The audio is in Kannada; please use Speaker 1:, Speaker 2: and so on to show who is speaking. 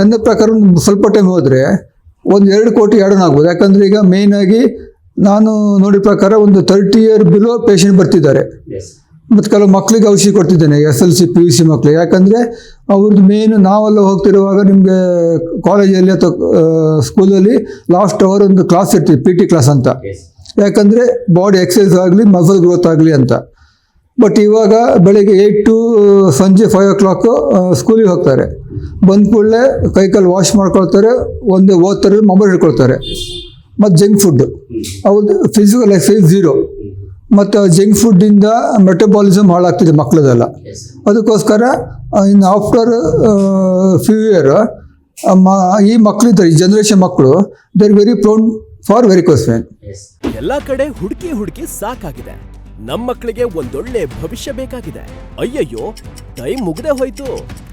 Speaker 1: ನನ್ನ ಪ್ರಕಾರ ಒಂದು ಸ್ವಲ್ಪ ಟೈಮ್ ಹೋದರೆ ಒಂದು ಎರಡು ಕೋಟಿ ಎರಡನ್ನ ಆಗ್ಬೋದು. ಯಾಕಂದರೆ ಈಗ ಮೇಯ್ನಾಗಿ ನಾನು ನೋಡಿದ ಪ್ರಕಾರ ಒಂದು ತರ್ಟಿ ಇಯರ್ ಬಿಲೋ ಪೇಷಂಟ್ ಬರ್ತಿದ್ದಾರೆ. ಮತ್ತು ಕೆಲವು ಮಕ್ಕಳಿಗೆ ಔಷಧಿ ಕೊಡ್ತಿದ್ದೇನೆ S L C P U C ಮಕ್ಕಳಿಗೆ ಯಾಕಂದರೆ ಅವ್ರದ್ದು ಮೇನ್ ನಾವೆಲ್ಲ ಹೋಗ್ತಿರುವಾಗ ನಿಮಗೆ ಕಾಲೇಜಲ್ಲಿ ಅಥವಾ ಸ್ಕೂಲಲ್ಲಿ ಲಾಸ್ಟ್ ಅವರ್ ಒಂದು ಕ್ಲಾಸ್ ಇರ್ತೀವಿ ಪಿ ಟಿ ಕ್ಲಾಸ್ ಅಂತ. ಯಾಕಂದರೆ ಬಾಡಿ ಎಕ್ಸಸೈಸ್ ಆಗಲಿ ಮಸಲ್ ಗ್ರೋತ್ ಆಗಲಿ ಅಂತ. ಬಟ್ ಇವಾಗ ಬೆಳಿಗ್ಗೆ ಏಯ್ಟ್ ಟು ಸಂಜೆ ಫೈವ್ ಓ ಕ್ಲಾಕು ಸ್ಕೂಲಿಗೆ ಹೋಗ್ತಾರೆ. ಬಂದ ಕೂಡಲೇ ಕೈಕಾಲು ವಾಶ್ ಮಾಡ್ಕೊಳ್ತಾರೆ ಒಂದು ಓದ್ತಾರೆ ಮೊಬೈಲ್ ಹಿಡ್ಕೊಳ್ತಾರೆ. ಮತ್ತು ಜಂಕ್ ಫುಡ್ ಅವ್ರದ್ದು ಫಿಸಿಕಲ್ ಎಕ್ಸಸೈಸ್ ಝೀರೋ ಮತ್ತು ಜಂಕ್ ಫುಡ್ಡಿಂದ ಮೆಟಬಾಲಿಸಮ್ ಹಾಳಾಗ್ತಿದೆ ಮಕ್ಕಳದೆಲ್ಲ ಅದಕ್ಕೋಸ್ಕರ ಇನ್ನು ಆಫ್ಟರ್ ಫ್ಯೂ ಇಯರ್ ಈ ಮಕ್ಕಳಿದ್ದಾರೆ ಈ ಜನ್ರೇಷನ್ ಮಕ್ಕಳು they are very proud for very vain
Speaker 2: ಎಲ್ಲ ಕಡೆ ಹುಡುಕಿ ಹುಡುಕಿ ಸಾಕಾಗಿದೆ. ನಮ್ಮ ಮಕ್ಕಳಿಗೆ ಒಂದೊಳ್ಳೆ ಭವಿಷ್ಯ ಬೇಕಾಗಿದೆ. ಅಯ್ಯಯ್ಯೋ ಟೈಮ್ ಮುಗ್ದೇ ಹೋಯ್ತು.